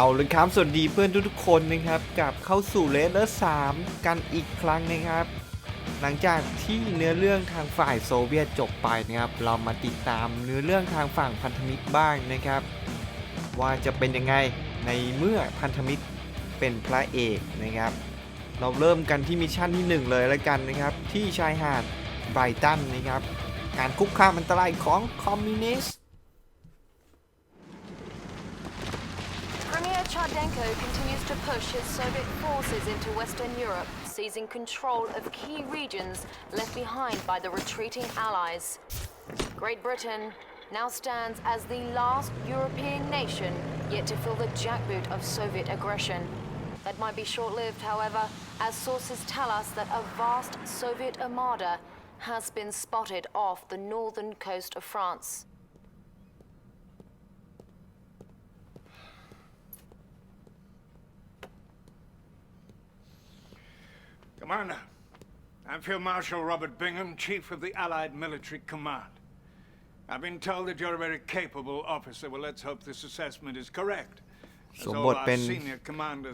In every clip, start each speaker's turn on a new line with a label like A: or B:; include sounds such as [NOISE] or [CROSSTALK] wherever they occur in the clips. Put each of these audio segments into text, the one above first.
A: เอาเลยครับสวัสดีเพื่อนทุกๆคนนะครับกลับเข้าสู่เลเวอร์สามกันอีกครั้งนะครับ หลังจากที่เนื้อเรื่องทางฝ่ายโซเวียตจบไปนะครับ เรามาติดตามเนื้อเรื่องทางฝั่งพันธมิตรบ้างนะครับ ว่าจะเป็นยังไงในเมื่อพันธมิตรเป็นพระเอกนะครับเราเริ่มกันที่มิชชั่นที่ 1 เลยแล้วกันนะครับ ที่ชายหาดไบรตันนะครับ การคุกคามอันตรายของคอมมิวนิสต์ Chardlenko continues to push his Soviet forces into Western Europe, seizing control of key regions left behind by the retreating Allies. Great Britain now stands as the last European nation yet to fill the jackboot of Soviet aggression. That might be short-lived, however, as sources tell us that a vast Soviet armada has been spotted off the northern coast of France. Commander, I'm Field Marshal Robert Bingham, Chief of the Allied Military Command. I've been told that you're a very capable officer. Well, let's hope this assessment is correct. สวมบทเป็น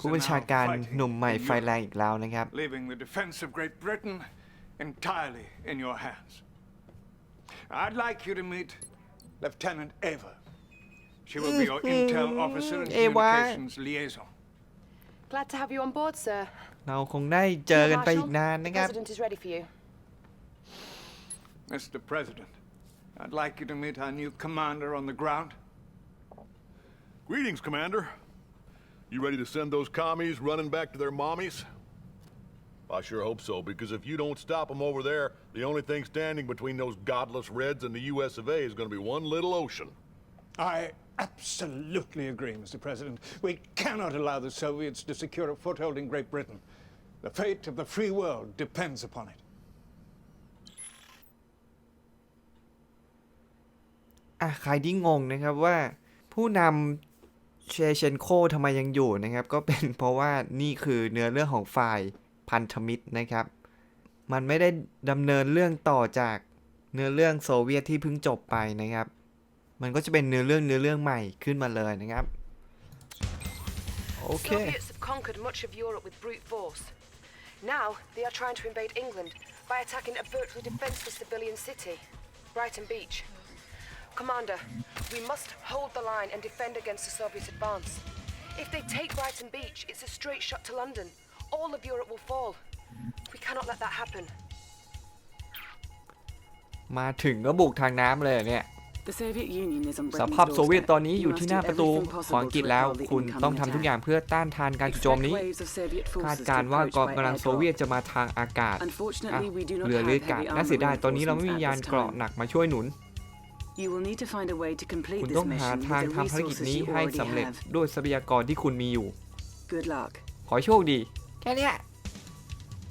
A: ผู้บัญชาการหนุ่มใหม่ไฟแรงอีกแล้วนะครับ leaving the defense of Great Britain entirely in your hands. I'd like you to meet Lieutenant Ava. She will be your [LAUGHS] intel officer and communications liaison. Glad to have you on board, sir. เราคงได้เจอกันไปอีกนานนะ The president is ready for you. Mr. President, I'd like you to meet our new commander on the ground. Greetings, Commander. You ready to send those commies running back to their mommies? I sure hope so, because if you don't stop them over there, the only thing standing between those godless Reds and the US of A is going to be one little ocean. I absolutely agree, Mr. President. We cannot allow the Soviets to secure a foothold in Great Britain. The fate of the free world depends upon it. อะใครที่งง นะครับ ว่า ผู้นำเชเชนโคทำไม ยัง อยู่ นะครับ ก็ เป็น เพราะว่า นี่คือ เนื้อ เรื่อง ของฝ่ายพันธมิตร นะครับ มัน ไม่ได้ดำเนิน เรื่อง ต่อ จาก เนื้อ เรื่องโซเวียตที่ เพิ่ง จบ ไป นะครับมันก็จะเป็นเนื้อเรื่องเนื้อเรื่องใหม่ขึ้นมาเลยนะครับโอเค Soviets have conquered much of Europe with brute force. Now they are trying to invade England by attacking a virtually defenseless civilian city, Brighton Beach. Commander, we must hold the line and defend against the Soviet advance. If they take Brighton Beach, it's a straight shot to London. All of Europe will fall. We cannot let that happen. มาถึงก็บุกทางน้ำเลยเนี่ยสภาพโซเวียตตอนนี้อยู่ที่หน้าประตูของอังกฤษแล้วคุณต้องทำทุกอย่างเพื่อต้านทานการโจมนี้คาดการว่ากองกำลังโซเวียตจะมาทางอากาศเรือเรือกาศน่าเสียดายตอนนี้เราไม่มียานเกราะหนักมาช่วยหนุน คุณต้องหาทางทำภารกิจนี้ให้สำเร็จด้วยทรัพยากรที่คุณมีอยู่ขอโชคดีแค่นี้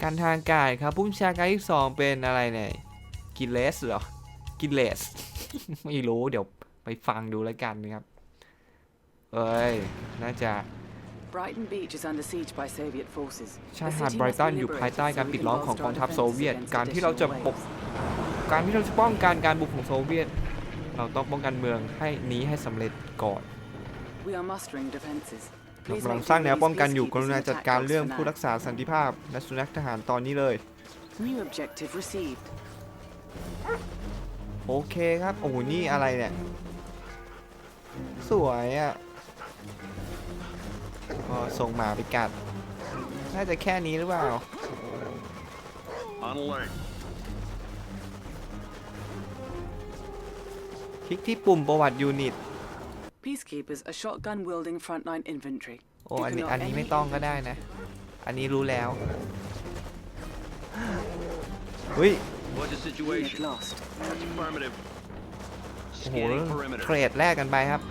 A: การทางกายครับผู้ชาการที่สองเป็นอะไรเนี่ยกิเลสเหรอกิเลสไม่รู้เดี๋ยวไปฟังดูแล้วกันนะครับ เอ้ย น่าจะ Brighton Beach is under siege by Soviet forces. ชายหาดไบรตันอยู่ภายใต้การปิดล้อมของกองทัพโซเวียต การที่เราจะปกการที่เราจะป้องกันการบุกของโซเวียต เราต้องป้องกันเมืองให้นี้ให้สำเร็จก่อนเรากำลังสร้างแนวป้องกันอยู่กรุณาจัดการเรื่องผู้รักษาสันติภาพและสุนัขทหารตอนนี้เลยโอเคครับ โอ้โห นี่อะไรเนี่ย สวยอะ่ะก็ส่งหมาไปกัด น่าจะแค่นี้หรือเปล่าคลิกที่ปุ่มประวัติยูนิต Peacekeepers a shotgun wielding frontline i n n t r y โอ้อันนี้ อันนี้ไม่ต้องก็ได้นะ อันนี้รู้แล้วเฮ้ยโอ้โหเทรดแรกกันไปครับ ก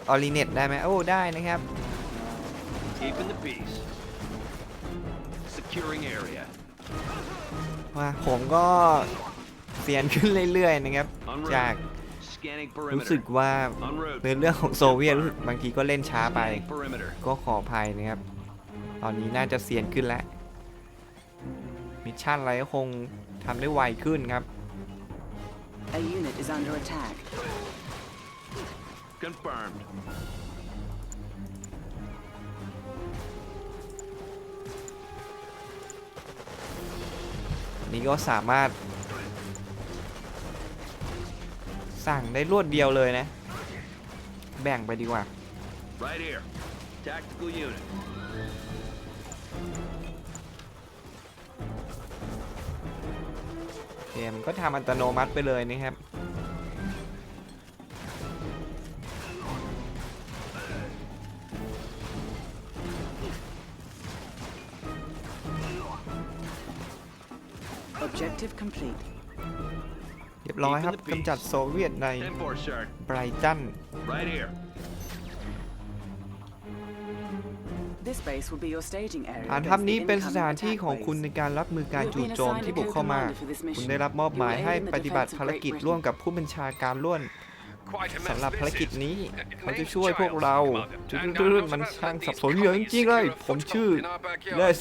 A: ดออลิเน็ตได้ไหมโอ้ได้นะครับว่า ผมก็เสียนขึ้นเรื่อยๆนะครับ จากรู้สึกว่าในเรื่องของโซเวียตบางทีก็เล่นช้าไป ก็ขออภัยนะครับ ตอนนี้น่าจะเซียนขึ้นแล้วมิชชั่นอะไรก็คงทำได้ไวขึ้นครับนี่ก็สามารถสั่งได้รวดเดียวเลยนะ แบ่งไปดีกว่า Right here. Tactical unit. เกมก็ทำอัตโนมัติไปเลยนะครับ Objective complete. เรียบร้อยครับกำจัดโซเวียตในไบรตันฐานทัพนี้เป็นสถานที่ของคุณในการรับมือการจู่โจมที่บุกเข้ามา คุณได้รับมอบหมายให้ปฏิบัติภารกิจร่วมกับผู้บัญชาการร่วมสำหรับภารกิจนี้เขาจะช่วยพวกเราจุดๆมันช่างสับสนเยอะจริงๆเลย ผมชื่อเลส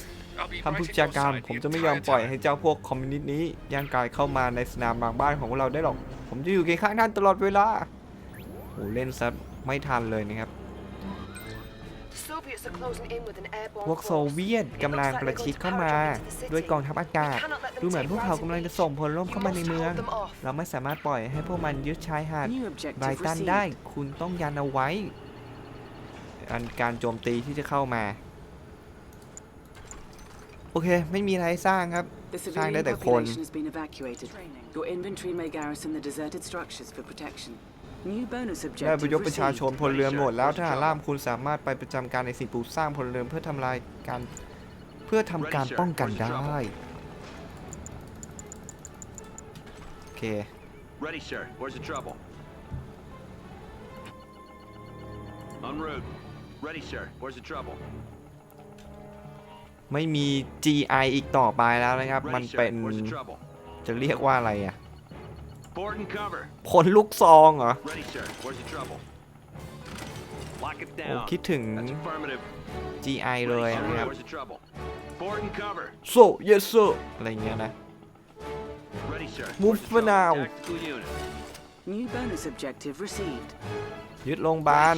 A: ท่านผู้จัดการผมจะไม่ยอมปล่อยให้เจ้าพวกคอมมิวนิสต์นี้ย่างกายเข้ามาในสนามบางบ้านของเราได้หรอก ผมจะอยู่เคียงข้างท่านตลอดเวลา โอ้เล่นซะไม่ทันเลยนะครับ พวกโซเวียตกำลังประชิดเข้ามา ด้วยกองทัพอากาศดูเหมือนพวกเขากำลังจะส่งพลร่มเข้ามาในเมือง เราไม่สามารถปล่อยให้พวกมันยึดชายหาดไบตันได้ คุณต้องยันเอาไว้ อันการโจมตีที่จะเข้ามาโอเค ไม่มีอะไรสร้างครับ The สร้างได้ civilian แต่คน population has been evacuated. Your inventory may garrison the deserted structures for protection. New bonus ได้อ objective พยพประชาช received. นพลเรือนหมดแล้วทหารล่ามคุณสามารถไปประจำการในสิ่งปลูกสร้างพลเรือนเพื่อทำลายการเพื่อทำการป้องกันได้ โอเค Ready, sir. Where's the trouble? En route. Ready, sir. Where's the trouble? ไม่มี GI อีกต่อไปแล้วนะครับ มันเป็นจะเรียกว่าอะไรอ่ะผลลูกซองเหรอโอ้คิดถึง GI เลยนะครับ so yes sir อะไรเงี้ยนะ move for now ยึดโรงพยาบาล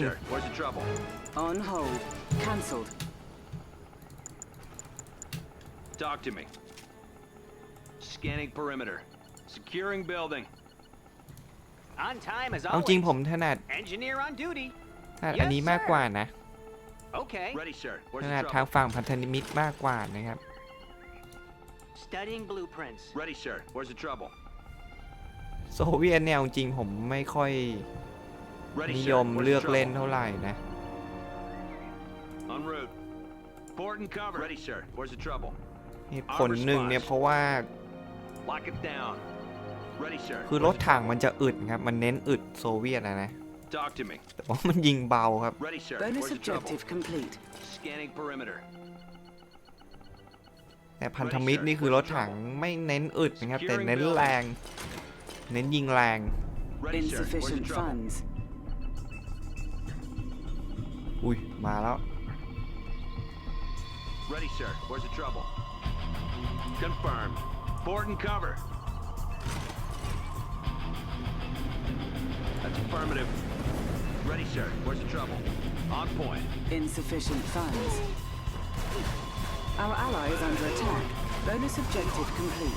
A: Talk to me. Scanning perimeter. Securing building. On time as เอาจริง always. ผมถนัด Engineer on duty. ถนัดอันนี้มากกว่านะ Okay. Ready, sir. ถ Where's นั the ดทาง trouble? ฝั่งพันธมิตรมากกว่านะครับ Studying blueprints. Ready, sir. Where's the trouble? โซเวียตเนี่ยเอาจริงผมไม่ค่อย Ready, นิย sir. ม Where's เลื the อกเล่น trouble? เท่าไหร่นะ En route. Port and cover. Ready, sir. Where's the trouble? นี่ผลหนึ่งเนี่ยเพราะว่า คือรถถังมันจะอึดครับมันเน้นอึดโซเวียตนะนะแต่ว่ามันยิงเบาครับแต่พันธมิตรนี่คือรถถังไม่เน้นอึดนะครับแต่เน้นแรงเน้นยิงแรงอุ้ยมาแล้ว Confirmed. Port and cover. That's affirmative. Ready, sir. Where's the trouble? On point. Insufficient funds. Our ally is under attack. Bonus objective complete.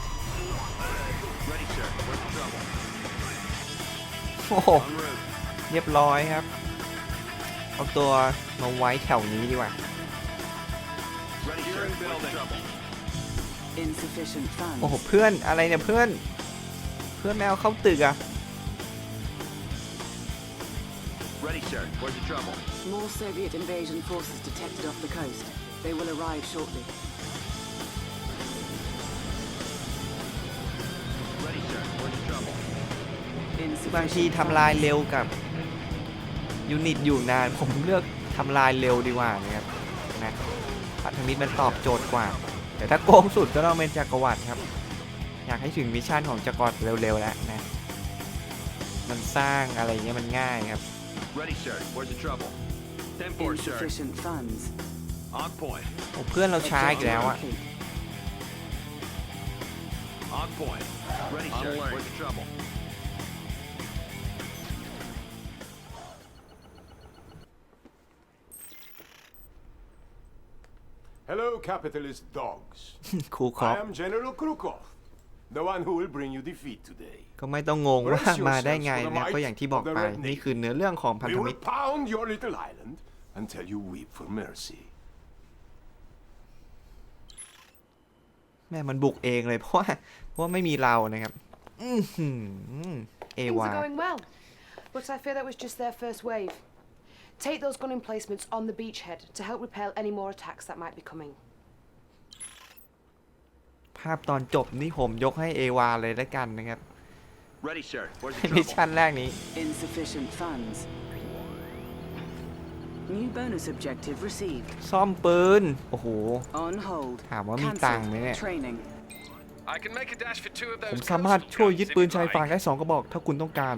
A: Ready, sir. Where's the trouble? [LAUGHS] Oh, En insufficient funds. โอ้โหเพื่อนอะไรเนี่ยเพื่อนเพื่อนแมวเข้าตึกอะ Ready, sir. Where's the trouble? More Soviet invasion forces detected off the coast. They will arrive shortly. Ready, sir. Where's the trouble? บาง Insufficient ทีทำลาย funds. เร็วกับยูนิตอยู่นานผมเลือกทำลายเร็วดีกว่านะครับนะพันธมิตรมันตอบโจทย์กว่าแต่ถ้าโกงสุดก็ต้องเป็นจักรวรรดิครับ อยากให้ถึงมิชชั่นของจักรวรรดิเร็วๆแล้วนะ มันสร้างอะไรเงี้ยมันง่ายครับ Ready, sir. the trouble? f o r sir. f u n d s point. โอ้เพื่อนเราช้าอีกแล้วอะ Ready, sir. Hello, capitalist dogs. Krukov. I am General Krukov, the one who will bring you defeat today. ก็ไม่ต้องงงว่ามาได้ไงนะ ก็อย่างที่บอกไปนี่คือเนื้อเรื่องของพันธมิตร pound your little island until you weep for mercy. แม่มันบุกเองเลยเพราะว่าเพราะไม่มีเรานะครับอื้อหือเอ Things are going well. But I fear that was just their first wave. Take those gun emplacements on the beachhead to help repel any more attacks that might be coming. ภาพตอนจบนี่ผมยกให้เอวาเลยแล้วกันนะครับ Ready, sir. มิชชั่นแรกนี้ Insufficient funds. New bonus objective received. ซ่อมปืน โอ้โห On hold. ถามว่ามีตังค์ไหมเนี่ย i can make a dash for two of ผ those. มสามารถช่วยยึดปืนชายฝั่งได้2กระบอกถ้าคุณต้องการ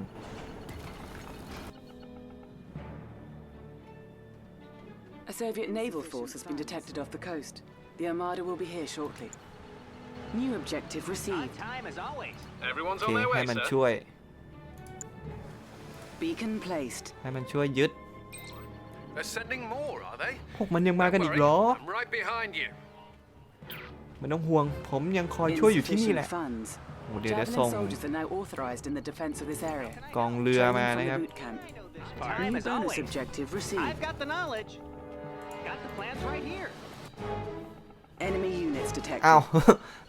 A: Soviet naval force has been detected off the coast. The Armada will be here shortly. New objective received. time as always. Everyone's on their way, ให้มัน sir. Beacon placed. they They're sending more, are they? พวกมันยังมากัน Don't อีก worry, เหรอ I'm right behind you. ไมันต้องห่วงผมยังคอยช่วยอยู่ที่นี่แห Insufficient ละ funds. โอ้เดี๋ยวจะ Javelin ส่ง soldiers are now authorized in the defense of this area. กองเรือ Training มา from นะ the ครับ boot camp. Time New as bonus always. objective received. I've got the knowledge got the plans right here. Enemy units detected. เอา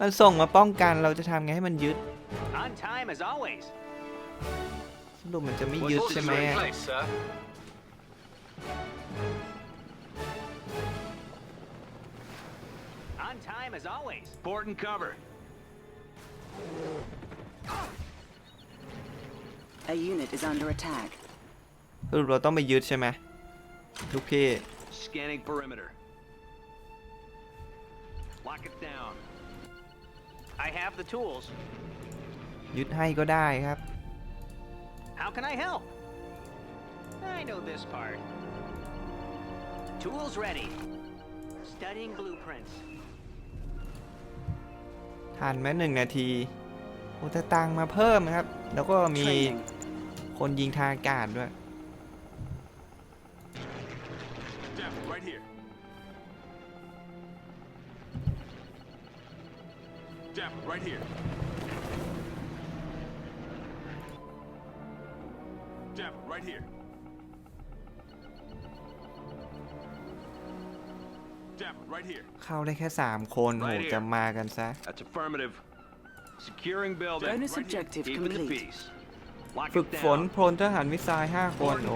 A: [LAUGHS] On time as always. สรุปมันจะไม่ยึดใช่ไหม On time as always. Board and cover. A unit is under attack. สรุปเราต้องไปยึดใช่ไหมลูกพี่ Scanning perimeter. Lock it down. I have the tools. ยึดให้ก็ได้ครับ How can I help? I know this part. Tools ready. Studying blueprints. ทันไหมหนึ่งนาทีโอ้แต่ตังมาเพิ่มครับ แล้วก็มีคนยิงทางอากาศด้วย Right here. Dap, right here. Dap, right here. Dap, right here. เข้าได้แค่ 3 คนโหจะมากันซะ That's affirmative. Securing building. Bonus objective complete. ฝึกฝนพลทหารวิสัย5คนโอ้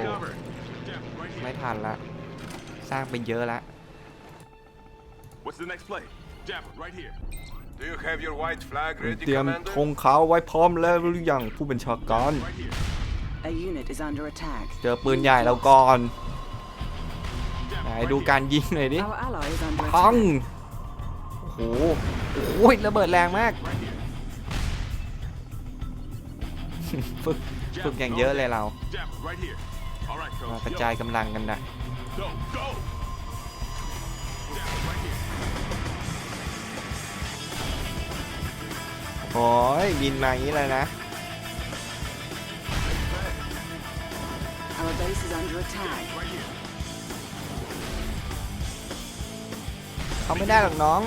A: ไม่ทันละสร้างไปเยอะแล้วเตรียมธงขาวไว้พร้อมแล้วหรือยังผู้บัญชาการเจอปืนใหญ่แล้วก่อนไหนดูการยิงหน่อยดิปังโอ้โหโอ้ยระเบิดแรงมากฝึกฝึกอย่างเยอะเลยเรากระจายกำลังกันนะโอ้ยบินมาอย่างนี้เลยนะ เขาไม่ได้หรอกน้อง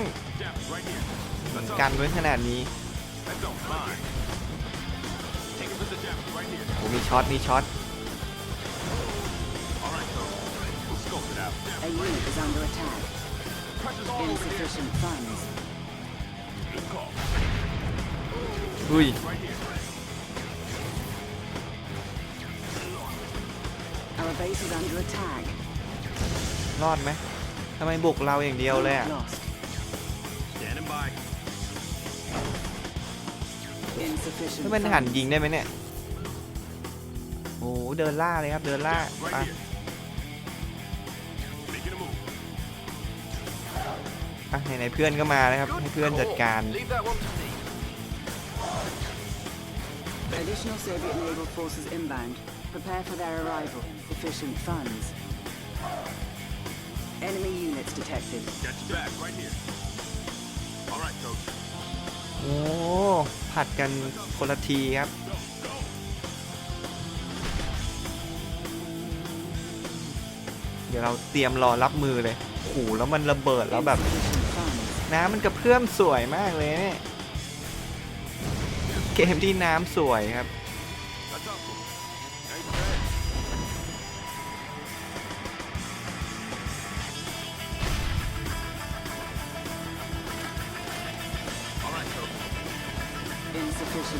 A: เหมือนกันด้วยขนาดนี้ผมมีช็อตมีช็อต A unit is under attack. Insufficient funds. Oui. Our base is under attack. รอดไหมทำไมบุกเราอย่างเดียวเลยไม่เป็นหันยิงได้ไหมเนี่ยโอ้เดินล่าเลยครับเดินล่าไปไหนเพื่อนก็มานะครับให้เพื่อนจัดการโอ้ ผัดกันคนละทีครับ เดี๋ยวเราเตรียมรอรับมือเลยขู่แล้วมันระเบิดแล้วแบบน้ำมันกระเพื่อมสวยมากเลยเนี่ยเกมที่น้ำสวยครับ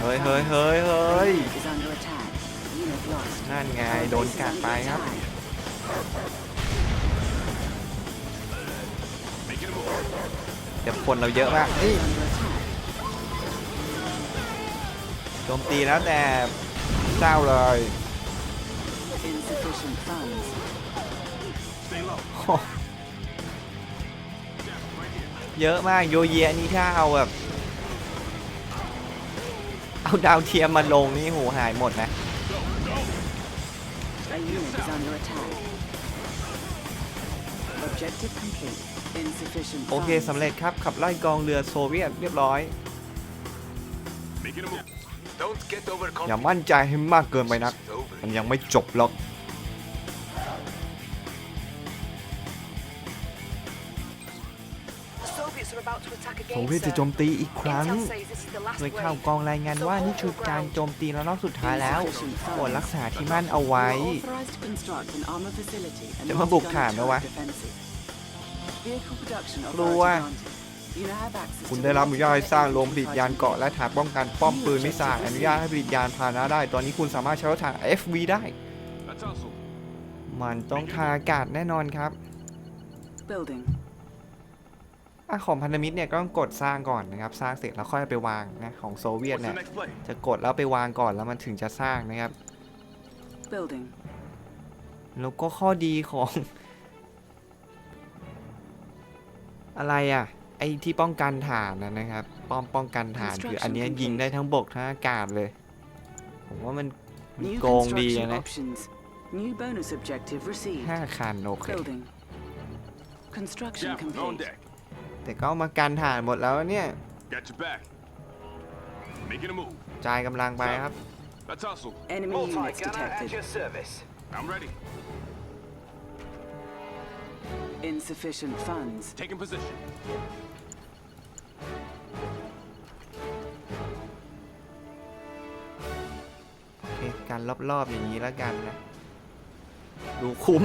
A: เฮ้ย เฮ้ย เฮ้ย เฮ้ยนั่นไงโดนกัดไปครับเดี๋ยวคนเราเยอะมากนี่โจมตีแล้วแต่เศร้าเลย เยอะมากโยเยนี่ถ้าเอาแบบเอาดาวเทียมมาลงนี่หูหายหมดนะโอเค สำเร็จครับ ขับไล่กองเรือโซเวียตเรียบร้อย อย่ามั่นใจให้มากเกินไปนัก มันยังไม่จบหรอก โซเวียตจะโจมตีอีกครั้งโดยข่าวกองรายงานว่านี่คือการโจมตีระลอกสุดท้ายแล้วปวดรักษาที่มั่นเอาไว้ จะมาบุกฐานแล้วะกลัวคุณได้รับอนุญาตให้สร้างโรงผลิตยานเกาะและถานป้องกันป้อมปืนมิสไซล์อนุญาตให้ผลิตยานพาหนะได้ ตอนนี้คุณสามารถใช้รถถัง FV ได้ มันต้องทางอากาศแน่นอนครับอะของพันธมิตรเนี่ยก็ต้องกดสร้างก่อนนะครับสร้างเสร็จแล้วค่อยไปวางนะของโซเวียตเนี่ยจะกดแล้วไปวางก่อนแล้วมันถึงจะสร้างนะครับแล้วก็ข้อดีของอะไรอ่ะไอ้ที่ป้องกันฐานนะนะครับป้อมป้องกันฐานคืออันนี้ยิงได้ทั้งบกทั้งอากาศเลยผมว่ามันมีโกงดีนะห้าคันโอเคแต่ก็มากันฐานหมดแล้วเนี่ยจ่ายกำลังไปครับ insufficient funds. Taking position. การรอบๆออย่างนี้แล้วกันนะ ดูคุ้ม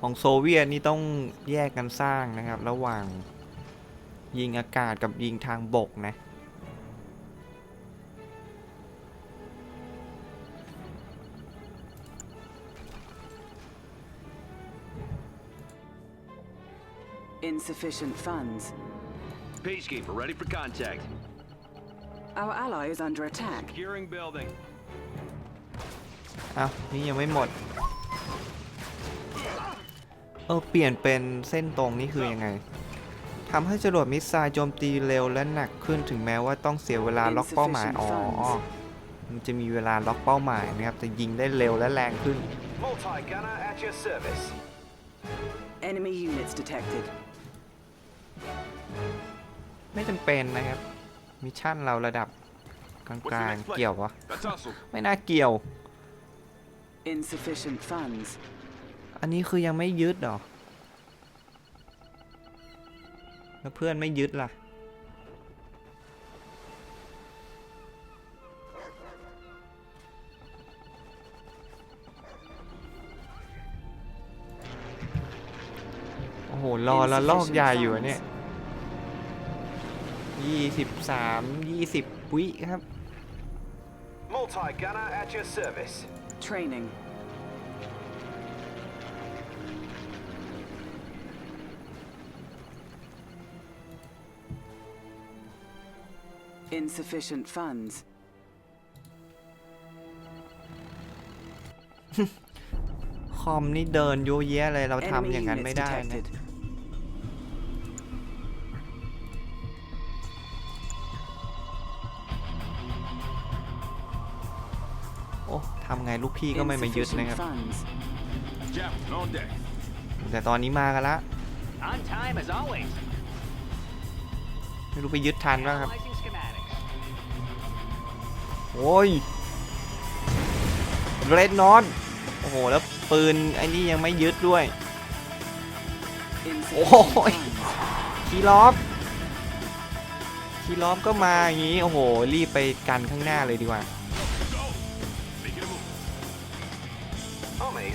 A: ของโซเวียตนี่ต้องแยกกันสร้างนะครับ ระหว่างยิงอากาศกับยิงทางบกนะ insufficient funds. p e a c e k e e p e r ready for contact. Our ally is under attack. Securing building. อ้าวนี่ยังไม่หมดเออเปลี่ยนเป็นเส้นตรงนี่คืออยังไงทำให้จรวดมิสไซล์โจมตีเร็วและหนักขึ้นถึงแม้ว่าต้องเสียเวลาล็อกเป้าหมายอ๋อมันจะมีเวลาล็อกเป้าหมายนะครับจะยิงได้เร็วและแรงขึ้น e n e m y units detected. ไม่จำเป็นนะครับ มิชชั่นเราระดับกลางๆ เกี่ยววะ ไม่น่าเกี่ยว insufficient funds อันนี้คือยังไม่ยึดหรอ แล้วเพื่อนไม่ยึดล่ะ โอ้โห รอแล้วลอกยาอยู่เนี่ยยี่สิบสามยี่สิบวิครับ Multi gunner at your service. Training. Insufficient funds. คอมนี่เดินเยอะแยะเลย เราทำอย่างนั้นไม่ได้นะลูกพี่ก็ไม่มายึดนะครับแต่ตอนนี้มากันละ ไม่รู้ไปยึดทันบ้างครับโอ้ยเรดนอนโอ้โหแล้วปืนไอ้นี่ยังไม่ยึดด้วยโอ้ยคีลอบคีล้อฟก็มาอย่างนี้โอ้โหรีบไปกันข้างหน้าเลยดีกว่าเครื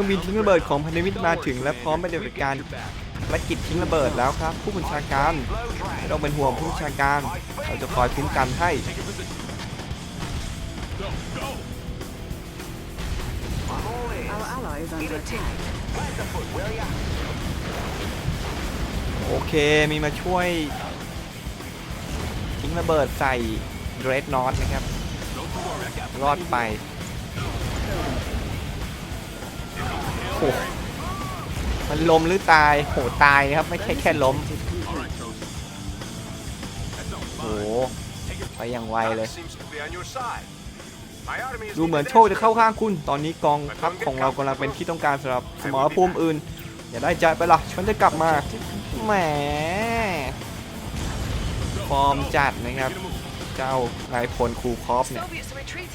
A: ่องบินทิ้งระเบิดของพันธมิตรมาถึงและพร้อมปฏิบัติการภารกิจทิ้งระเบิดแล้วครับ ผู้บัญชาการไม่ต้องเป็นห่วงผู้บัญชาการ เราจะคอยคุ้มกันให้โอเคมีมาช่วย ทิ้งระเบิดใส่เดรสนอตนะครับรอดไปโอ้มันล้มหรือตาย โหตายครับไม่ใช่แค่ล้มโหไปอย่างไวเลย ดูเหมือนโชคจะเข้าข้างคุณ ตอนนี้กองทัพของเรากำลังเป็นที่ต้องการสำหรับสมรภูมิอื่น อย่าได้ใจไปหรอกฉันจะกลับมา แหมฟอร์มจัดนะครับ เจ้านายพลคูคอฟเนี่ย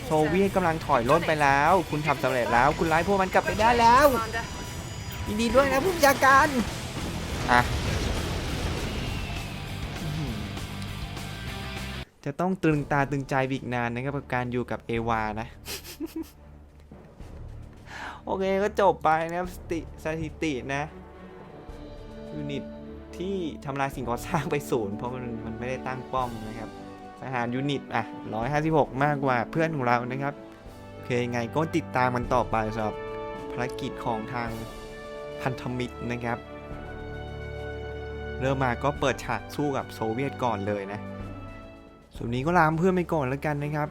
A: โซเวียตกำลังถอยล่นไปแล้ว คุณทำสำเร็จแล้ว คุณไล่พวกมันกลับไปได้แล้วยินดีด้วยนะผู้บัญชาการ อ่ะ จะต้องตึงตาตึงใจอีกนานนะครับ กับการอยู่กับเอวานะ โอเคก็จบไปนะครับสติสถิตินะยูนิตที่ทำลายสิ่งก่อสร้างไปศูนย์เพราะมันมันไม่ได้ตั้งป้อมนะครับทหารยูนิตอ่ะ 156 มากกว่าเพื่อนของเรานะครับ โอเคยังไงก็ติดตามมันต่อไปสำหรับภารกิจของทางพันธมิตรนะครับ เริ่มมาก็เปิดฉากสู้กับโซเวียตก่อนเลยนะ ส่วนนี้ก็ลามเพื่อนไปก่อนแล้วกันนะครับ